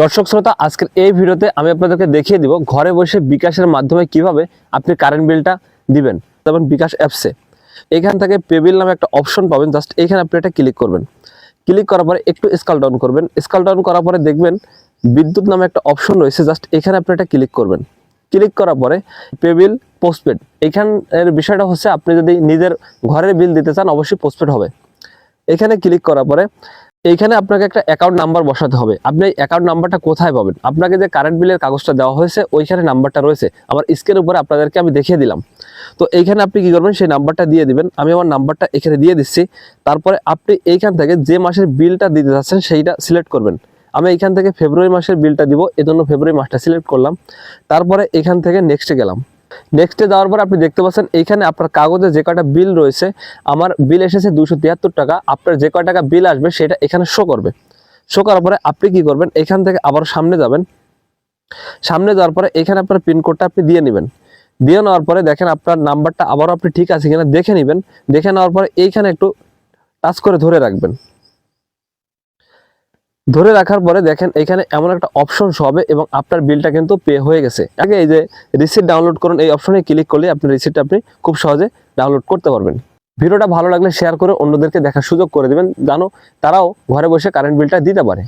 দর্শক শ্রোতা, আজকের এই ভিডিওতে আমি আপনাদেরকে দেখিয়ে দিব ঘরে বসে বিকাশের মাধ্যমে কীভাবে আপনি কারেন্ট বিলটা দিবেন যেমন বিকাশ অ্যাপসে এখান থেকে পেবিল নামে একটা অপশন পাবেন জাস্ট এখানে আপনি এটা ক্লিক করবেন। ক্লিক করার পরে একটু স্কাল ডাউন করবেন। স্কাল ডাউন করার পরে দেখবেন বিদ্যুৎ নামে একটা অপশন রয়েছে জাস্ট এখানে আপনি এটা ক্লিক করবেন। ক্লিক করার পরে পেবিল পোস্টপেড এখানের বিষয়টা হচ্ছে, আপনি যদি নিজের ঘরের বিল দিতে চান, অবশ্যই পোস্টপেড হবে। এখানে ক্লিক করার পরে এইখানে আপনাকে একটা অ্যাকাউন্ট নাম্বার বসাতে হবে। আপনি এই অ্যাকাউন্ট নাম্বারটা কোথায় পাবেন? আপনাকে যে কারেন্ট বিলের কাগজটা দেওয়া হয়েছে, ওইখানে নাম্বারটা রয়েছে। আমার স্ক্রিনের উপরে আপনাদেরকে আমি দেখিয়ে দিলাম। তো এইখানে আপনি কি করবেন? সেই নাম্বারটা দিয়ে দিবেন। আমি আমার নাম্বারটা এখানে দিয়ে দিচ্ছি। তারপরে আপনি এইখান থেকে যে মাসের বিলটা দিতে যাচ্ছেন, সেইটা সিলেক্ট করবেন। আমি এইখান থেকে ফেব্রুয়ারি মাসের বিলটা দিব। এজন্য ফেব্রুয়ারি মাসটা সিলেক্ট করলাম। তারপরে এখান থেকে নেক্সটে গেলাম। নেক্সটে যাওয়ার পর আপনি দেখতে পাচ্ছেন এইখানে আপনার কাগজে যে কয়টা বিল রয়েছে, আমার বিল এসেছে দুশো তিয়াত্তর টাকা, আপনার যে কয় টাকা বিল আসবে সেটা এখানে শো করবে। শো করার পরে আপনি কি করবেন, এখান থেকে আবার সামনে যাবেন। সামনে যাওয়ার পরে এখানে আপনার পিনকোডটা আপনি দিয়ে নেবেন। দিয়ে নেওয়ার পরে দেখেন আপনার নাম্বারটা আবারও আপনি ঠিক আছে কিনা দেখে নেবেন। দেখে নেওয়ার পরে এইখানে একটু টাচ করে ধরে রাখবেন। ধরে রাখার পরে দেখেন এখানে এমন একটা অপশন হবে এবং আপনার বিলটা কিন্তু পে হয়ে গেছে। আগে এই যে রিসিট ডাউনলোড করুন, এই অপশনে ক্লিক করলে আপনি রিসিটটা আপনি খুব সহজে ডাউনলোড করতে পারবেন। ভিডিওটা ভালো লাগলে শেয়ার করে অন্যদেরকে দেখার সুযোগ করে দেবেন জানো তারাও ঘরে বসে কারেন্ট বিলটা দিতে পারে।